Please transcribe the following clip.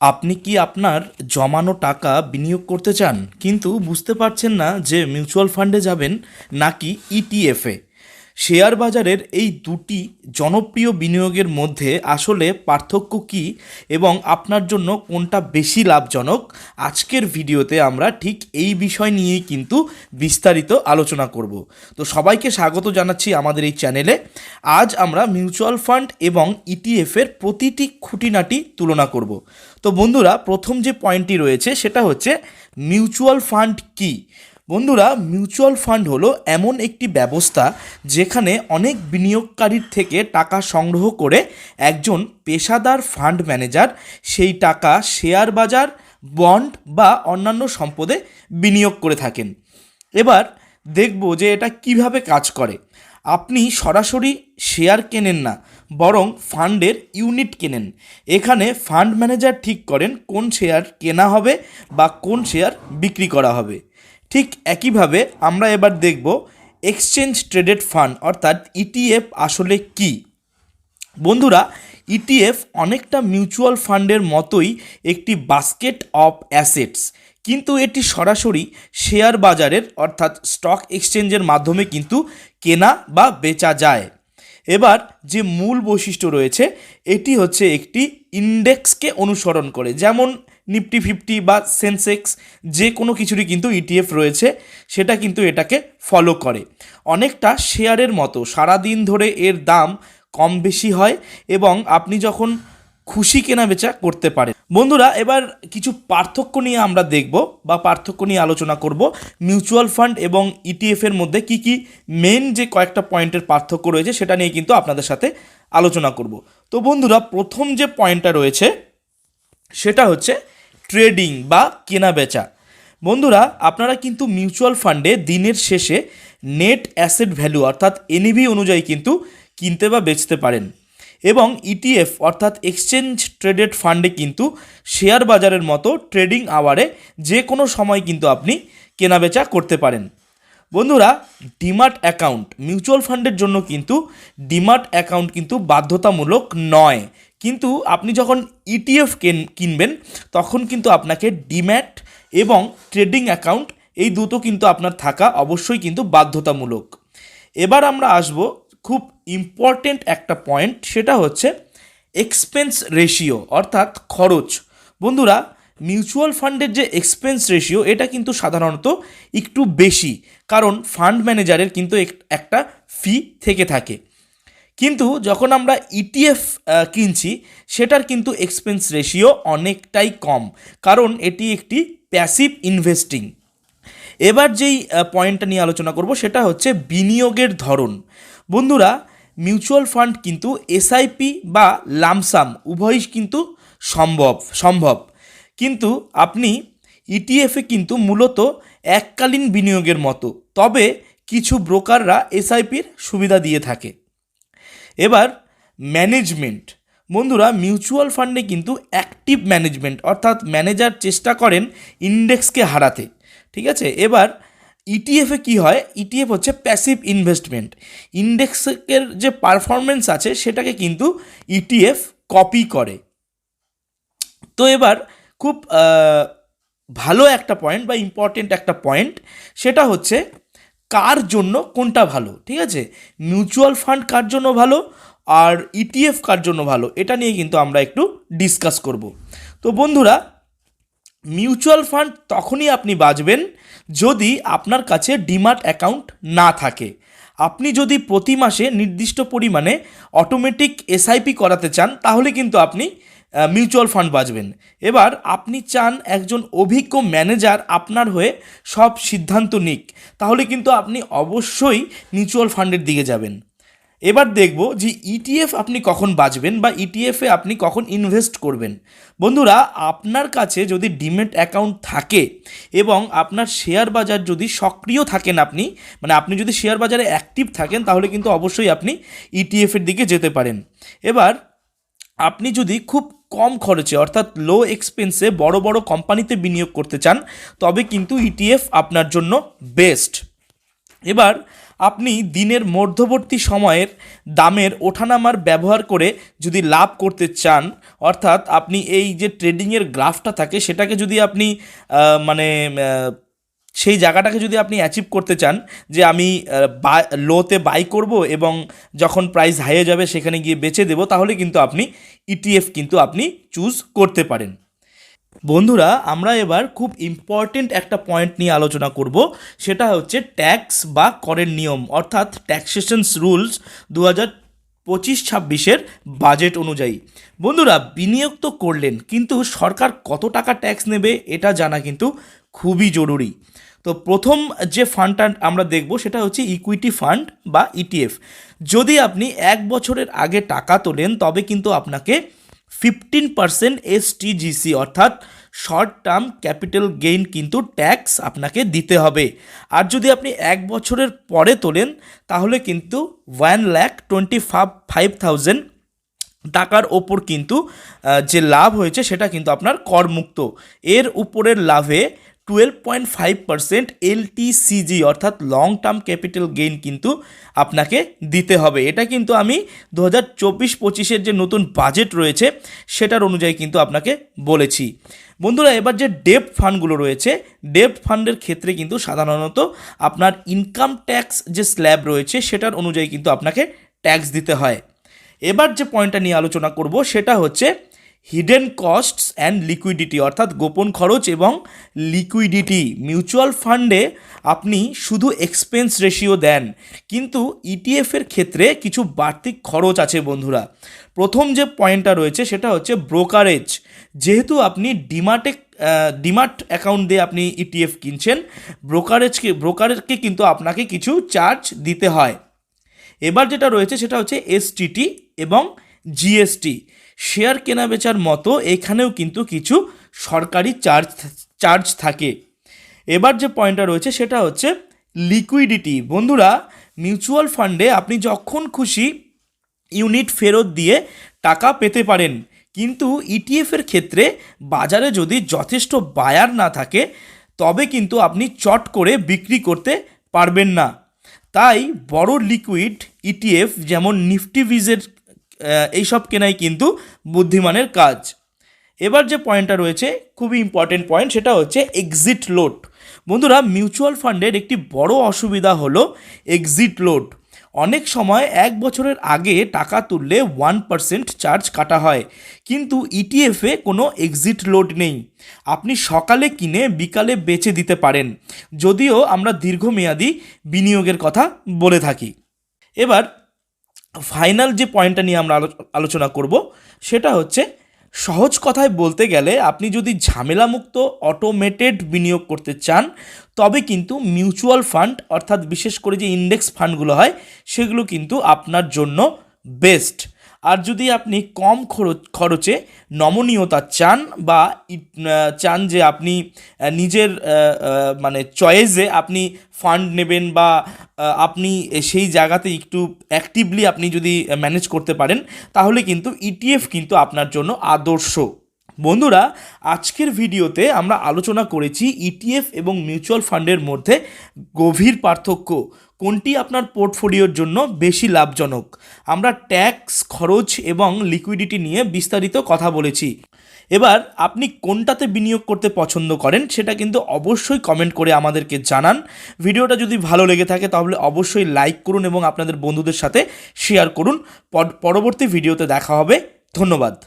আপনি কি আপনার জমানো টাকা বিনিয়োগ করতে চান? কিন্তু বুঝতে পারছেন না যে মিউচুয়াল ফান্ডে যাবেন নাকি ইটিএফে শেয়ার বাজারের এই দুটি জনপ্রিয় বিনিয়োগের মধ্যে আসলে পার্থক্য কী এবং আপনার জন্য কোনটা বেশি লাভজনক, আজকের ভিডিওতে আমরা ঠিক এই বিষয় নিয়েই কিন্তু বিস্তারিত আলোচনা করব। তো সবাইকে স্বাগত জানাচ্ছি আমাদের এই চ্যানেলে। আজ আমরা মিউচুয়াল ফান্ড এবং ইটিএফের প্রতিটি খুঁটিনাটি তুলনা করব। তো বন্ধুরা, প্রথম যে পয়েন্টটি রয়েছে সেটা হচ্ছে মিউচুয়াল ফান্ড কী? বন্ধুরা মিউচুয়াল ফান্ড হলো এমন একটি ব্যবস্থা যেখানে অনেক বিনিয়োগকারীর থেকে টাকা সংগ্রহ করে একজন পেশাদার ফান্ড ম্যানেজার সেই টাকা শেয়ার বাজার বন্ড বা অন্যান্য সম্পদে বিনিয়োগ করে থাকেন। এবার দেখব যে এটা কীভাবে কাজ করে। আপনি সরাসরি শেয়ার কেনেন না, বরং ফান্ডের ইউনিট কেনেন। এখানে ফান্ড ম্যানেজার ঠিক করেন কোন শেয়ার কেনা হবে বা কোন শেয়ার বিক্রি করা হবে। ঠিক একইভাবে আমরা এবার দেখব এক্সচেঞ্জ ট্রেডেড ফান্ড অর্থাৎ ইটিএফ আসলে কী? বন্ধুরা ইটিএফ অনেকটা মিউচুয়াল ফান্ডের মতোই একটি বাস্কেট অফ অ্যাসেটস কিন্তু এটি সরাসরি শেয়ার বাজারের, অর্থাৎ স্টক এক্সচেঞ্জের মাধ্যমে কিন্তু কেনা বা বেচা যায়। এবার যে মূল বৈশিষ্ট্য রয়েছে, এটি হচ্ছে একটি ইন্ডেক্সকে অনুসরণ করে, যেমন নিফটি ফিফটি বা সেন্সেক্স যে কোনো কিছুরই কিন্তু ইটিএফ রয়েছে, সেটা কিন্তু এটাকে ফলো করে। অনেকটা শেয়ারের মতো, সারাদিন ধরে এর দাম কম বেশি হয় এবং আপনি যখন খুশি কেনা বেচা করতে পারেন। বন্ধুরা, এবার কিছু পার্থক্য নিয়ে আমরা দেখব বা পার্থক্য নিয়ে আলোচনা করব। মিউচুয়াল ফান্ড এবং ইটিএফ এর মধ্যে কি কি মেন যে কয়েকটা পয়েন্টের পার্থক্য রয়েছে, সেটা নিয়ে কিন্তু আপনাদের সাথে আলোচনা করব। তো বন্ধুরা, প্রথম যে পয়েন্টটা রয়েছে, সেটা হচ্ছে ট্রেডিং বা কেনা বেচা বন্ধুরা, আপনারা কিন্তু মিউচুয়াল ফান্ডে দিনের শেষে নেট অ্যাসেট ভ্যালু অর্থাৎ এনইভি অনুযায়ী কিন্তু কিনতে বা বেচতে পারেন এবং ইটিএফ অর্থাৎ এক্সচেঞ্জ ট্রেডেড ফান্ডে কিন্তু শেয়ার বাজারের মতো ট্রেডিং আওয়ারে যে কোনো সময় কিন্তু আপনি কেনাবেচা করতে পারেন। বন্ধুরা, ডিমার্ট অ্যাকাউন্ট মিউচুয়াল ফান্ডের জন্য কিন্তু ডিমার্ট অ্যাকাউন্ট কিন্তু বাধ্যতামূলক নয়। কিন্তু আপনি যখন ইটিএফ কেন, কিনবেন, তখন কিন্তু আপনাকে ডিম্যাট এবং ট্রেডিং অ্যাকাউন্ট এই দুটো কিন্তু আপনার থাকা অবশ্যই কিন্তু বাধ্যতামূলক। এবার আমরা আসব খুব ইম্পর্টেন্ট একটা পয়েন্ট সেটা হচ্ছে এক্সপেন্স রেশিও অর্থাৎ খরচ। বন্ধুরা মিউচুয়াল ফান্ডের যে এক্সপেন্স রেশিও এটা কিন্তু সাধারণত একটু বেশি, কারণ ফান্ড ম্যানেজারের কিন্তু এক- একটা ফি থেকে থাকে। কিন্তু যখন আমরা ইটিএফ কিনছি, সেটার কিন্তু এক্সপেন্স রেশিও অনেকটাই কম। কারণ এটি একটি প্যাসিভ ইনভেস্টিং এবার যেই পয়েন্টটা নিয়ে আলোচনা করব, সেটা হচ্ছে বিনিয়োগের ধরন। বন্ধুরা মিউচুয়াল ফান্ড কিন্তু এসআইপি বা লামসাম উভয়ই কিন্তু সম্ভব সম্ভব। কিন্তু আপনি ইটিএফে কিন্তু মূলত এককালীন বিনিয়োগের মতো, তবে কিছু ব্রোকাররা এসআইপির সুবিধা দিয়ে থাকে। এবার ম্যানেজমেন্ট বন্ধুরা মিউচুয়াল ফান্ডে কিন্তু অ্যাক্টিভ ম্যানেজমেন্ট অর্থাৎ ম্যানেজার চেষ্টা করেন ইন্ডেক্সকে হারাতে। ঠিক আছে? এবার ইটিএফে কি হয়? ইটিএফ হচ্ছে প্যাসিভ ইনভেস্টমেন্ট ইন্ডেক্সের যে পারফরমেন্স আছে, সেটাকে কিন্তু ইটিএফ কপি করে। তো এবার খুব ভালো একটা পয়েন্ট বা ইম্পর্টেন্ট একটা পয়েন্ট সেটা হচ্ছে কার জন্য কোনটা ভালো, ঠিক আছে? মিউচুয়াল ফান্ড কার জন্য ভালো আর ইটিএফ কার জন্য ভালো, এটা নিয়ে কিন্তু আমরা একটু ডিসকাস করব। তো বন্ধুরা, মিউচুয়াল ফান্ড তখনই আপনি বাঁচবেন যদি আপনার কাছে ডিমার্ট অ্যাকাউন্ট না থাকে। আপনি যদি প্রতি মাসে নির্দিষ্ট পরিমাণে অটোমেটিক এসআইপি করাতে চান, তাহলে কিন্তু আপনি মিউচুয়াল ফান্ড বাঁচবেন এবার আপনি চান একজন অভিজ্ঞ ম্যানেজার আপনার হয়ে সব সিদ্ধান্ত নিক, তাহলে কিন্তু আপনি অবশ্যই মিউচুয়াল ফান্ডের দিকে যাবেন। এবার দেখব যে ইটিএফ আপনি কখন বাঁচবেন বা ইটিএফে আপনি কখন ইনভেস্ট করবেন। বন্ধুরা, আপনার কাছে যদি ডিমেট অ্যাকাউন্ট থাকে এবং আপনার শেয়ার বাজার যদি সক্রিয় থাকেন আপনি মানে আপনি যদি শেয়ার বাজারে অ্যাক্টিভ থাকেন, তাহলে কিন্তু অবশ্যই আপনি ইটিএফের দিকে যেতে পারেন। এবার আপনি যদি খুব কম খরচে, অর্থাৎ লো এক্সপেন্সে বড় বড় কোম্পানিতে বিনিয়োগ করতে চান, তবে কিন্তু ইটিএফ আপনার জন্য বেস্ট এবার আপনি দিনের মধ্যবর্তী সময়ের দামের ওঠানামার ব্যবহার করে যদি লাভ করতে চান, অর্থাৎ আপনি এই যে ট্রেডিংয়ের গ্রাফটা থাকে, সেটাকে যদি আপনি মানে সেই জায়গাটাকে যদি আপনি অ্যাচিভ করতে চান, যে আমি লোতে বাই করব এবং যখন প্রাইস হাইয়ে যাবে সেখানে গিয়ে বেচে দেবো, তাহলে কিন্তু আপনি ইটিএফ কিন্তু আপনি চুজ করতে পারেন। বন্ধুরা, আমরা এবার খুব ইম্পর্টেন্ট একটা পয়েন্ট নিয়ে আলোচনা করব। সেটা হচ্ছে ট্যাক্স বা করের নিয়ম, অর্থাৎ ট্যাক্সেশনস রুলস দু হাজার পঁচিশ ছাব্বিশের বাজেট অনুযায়ী। বন্ধুরা, বিনিয়োগ তো করলেন, কিন্তু সরকার কত টাকা ট্যাক্স নেবে, এটা জানা কিন্তু খুবই জরুরি। তো প্রথম যে ফান্ডটা আমরা দেখব সেটা হচ্ছে ইকুইটি ফান্ড বা ইটিএফ যদি আপনি এক বছরের আগে টাকা তোলেন, তবে কিন্তু আপনাকে ফিফটিন পার্সেন্ট এসটিজিসি অর্থাৎ শর্ট টার্ম ক্যাপিটাল গেইন কিন্তু ট্যাক্স আপনাকে দিতে হবে। আর যদি আপনি এক বছরের পরে তোলেন, তাহলে কিন্তু one lakh twenty five thousand টাকার ওপর কিন্তু যে লাভ হয়েছে সেটা কিন্তু আপনার করমুক্ত। এর উপরের লাভে twelve point five percent LTCG অর্থাৎ লং টার্ম ক্যাপিটাল গেইন কিন্তু আপনাকে দিতে হবে। এটা কিন্তু আমি দু হাজার চব্বিশ পঁচিশের যে নতুন বাজেট রয়েছে, সেটার অনুযায়ী কিন্তু আপনাকে বলেছি। বন্ধুরা, এবার যে ডেপ ফান্ডগুলো রয়েছে ডেপ ফান্ডের ক্ষেত্রে কিন্তু সাধারণত আপনার ইনকাম ট্যাক্স যে স্ল্যাব রয়েছে, সেটার অনুযায়ী কিন্তু আপনাকে ট্যাক্স দিতে হয়। এবার যে পয়েন্টটা নিয়ে আলোচনা করব, সেটা হচ্ছে হিডেন কস্টস অ্যান্ড লিকুইডিটি অর্থাৎ গোপন খরচ এবং লিকুইডিটি মিউচুয়াল ফান্ডে আপনি শুধু এক্সপেন্স রেশিও দেন। কিন্তু ইটিএফের ক্ষেত্রে কিছু বাড়তি খরচ আছে বন্ধুরা। প্রথম যে পয়েন্টটা রয়েছে সেটা হচ্ছে ব্রোকারেজ যেহেতু আপনি ডিমাটে ডিমার্ট অ্যাকাউন্ট দিয়ে আপনি ইটিএফ কিনছেন ব্রোকারেজকে ব্রোকারেজকে কিন্তু আপনাকে কিছু চার্জ দিতে হয়। এবার যেটা রয়েছে সেটা হচ্ছে এসটিটি এবং জিএসটি শেয়ার কেনাবেচার মতো এখানেও কিন্তু কিছু সরকারি চার্জ চার্জ থাকে। এবার যে পয়েন্টটা রয়েছে সেটা হচ্ছে লিকুইডিটি। বন্ধুরা, মিউচুয়াল ফান্ডে আপনি যখন খুশি ইউনিট ফেরত দিয়ে টাকা পেতে পারেন, কিন্তু ইটিএফের ক্ষেত্রে বাজারে যদি যথেষ্ট বায়ার না থাকে, তবে কিন্তু আপনি চট করে বিক্রি করতে পারবেন না। তাই বড় লিকুইড ইটিএফ, যেমন নিফটি ভিজের এইসব কেনাই কিন্তু বুদ্ধিমানের কাজ। এবার যে পয়েন্টটা রয়েছে, খুবই ইম্পর্টেন্ট পয়েন্ট সেটা হচ্ছে এক্সিট লোড বন্ধুরা মিউচুয়াল ফান্ডের একটি বড় অসুবিধা হলো এক্সিট লোড অনেক সময় এক বছরের আগে টাকা তুললে ওয়ান পার্সেন্ট চার্জ কাটা হয়, কিন্তু ইটিএফে কোনো এক্সিট লোড নেই। আপনি সকালে কিনে বিকালে বেচে দিতে পারেন, যদিও আমরা দীর্ঘমেয়াদী বিনিয়োগের কথা বলে থাকি। এবার ফাইনাল যে পয়েন্টটা নিয়ে আমরা আলোচনা করব, সেটা হচ্ছে সহজ কথায় বলতে গেলে আপনি যদি ঝামেলামুক্ত অটোমেটেড বিনিয়োগ করতে চান, তবে কিন্তু মিউচুয়াল ফান্ড অর্থাৎ বিশেষ করে যে ইন্ডেক্স ফান্ডগুলো হয়, সেগুলো কিন্তু আপনার জন্য বেস্ট আর যদি আপনি কম খরচ, খরচে নমনীয়তা চান বা চান যে আপনি নিজের মানে চয়েসে আপনি ফান্ড নেবেন বা আপনি সেই জায়গাতে একটু অ্যাক্টিভলি আপনি যদি ম্যানেজ করতে পারেন, তাহলে কিন্তু ইটিএফ কিন্তু আপনার জন্য আদর্শ। বন্ধুরা, আজকের ভিডিওতে আমরা আলোচনা করেছি ইটিএফ এবং মিউচুয়াল ফান্ডের মধ্যে গভীর পার্থক্য। কোনটি আপনার পোর্টফোলিওর জন্য বেশি লাভজনক? আমরা ট্যাক্স, খরচ এবং লিকুইডিটি নিয়ে বিস্তারিত কথা বলেছি। এবার আপনি কোনটাতে বিনিয়োগ করতে পছন্দ করেন সেটা কিন্তু অবশ্যই কমেন্ট করে আমাদেরকে জানান। ভিডিওটা যদি ভালো লেগে থাকে তাহলে অবশ্যই লাইক করুন এবং আপনাদের বন্ধুদের সাথে শেয়ার করুন। পর- পরবর্তী ভিডিওতে দেখা হবে। ধন্যবাদ।